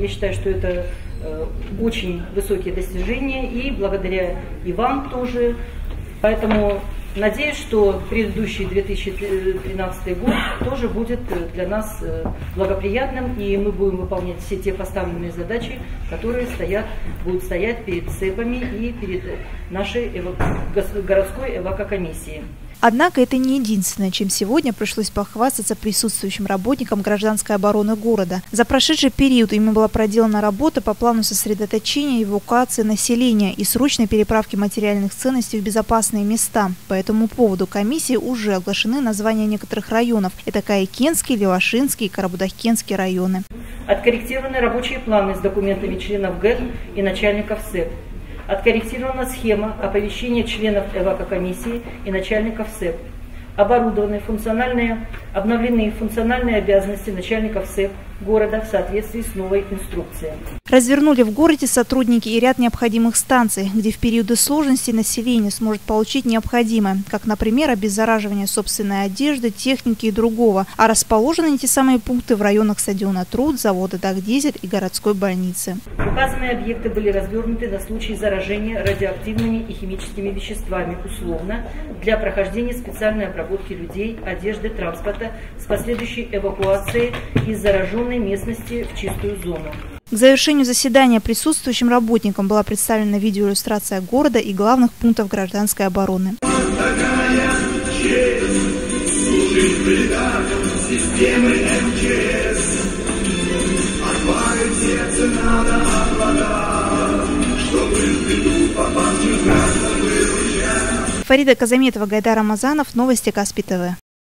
Я считаю, что это э, очень высокие достижения, и благодаря и вам тоже. Поэтому надеюсь, что предыдущий 2013 год тоже будет для нас благоприятным, и мы будем выполнять все те поставленные задачи, которые стоят, будут стоять перед СЭПами и перед нашей городской эвакокомиссией. Однако это не единственное, чем сегодня пришлось похвастаться присутствующим работникам гражданской обороны города. За прошедший период ими была проделана работа по плану сосредоточения эвакуации населения и срочной переправки материальных ценностей в безопасные места. По этому поводу комиссии уже оглашены названия некоторых районов. Это Каикенский, Левашинский и Карабудахкенский районы. Откорректированы рабочие планы с документами членов ГЭК и начальников СЭП. Откорректирована схема оповещения членов эвакокомиссии и начальников СЭП. Оборудованы функциональные, обновлены функциональные обязанности начальников СЭП города в соответствии с новой инструкцией. Развернули в городе сотрудники и ряд необходимых станций, где в периоды сложности население сможет получить необходимое, как, например, обеззараживание собственной одежды, техники и другого. А расположены эти самые пункты в районах стадиона Труд, завода Дагдизель и городской больницы. Указанные объекты были развернуты на случай заражения радиоактивными и химическими веществами условно для прохождения специальной обработки людей, одежды, транспорта с последующей эвакуацией из зараженных отдаленной местности в чистую зону. К завершению заседания присутствующим работникам была представлена видеоиллюстрация города и главных пунктов гражданской обороны. Фарида Казаметова, Гайдар Рамазанов, Новости Каспи ТВ.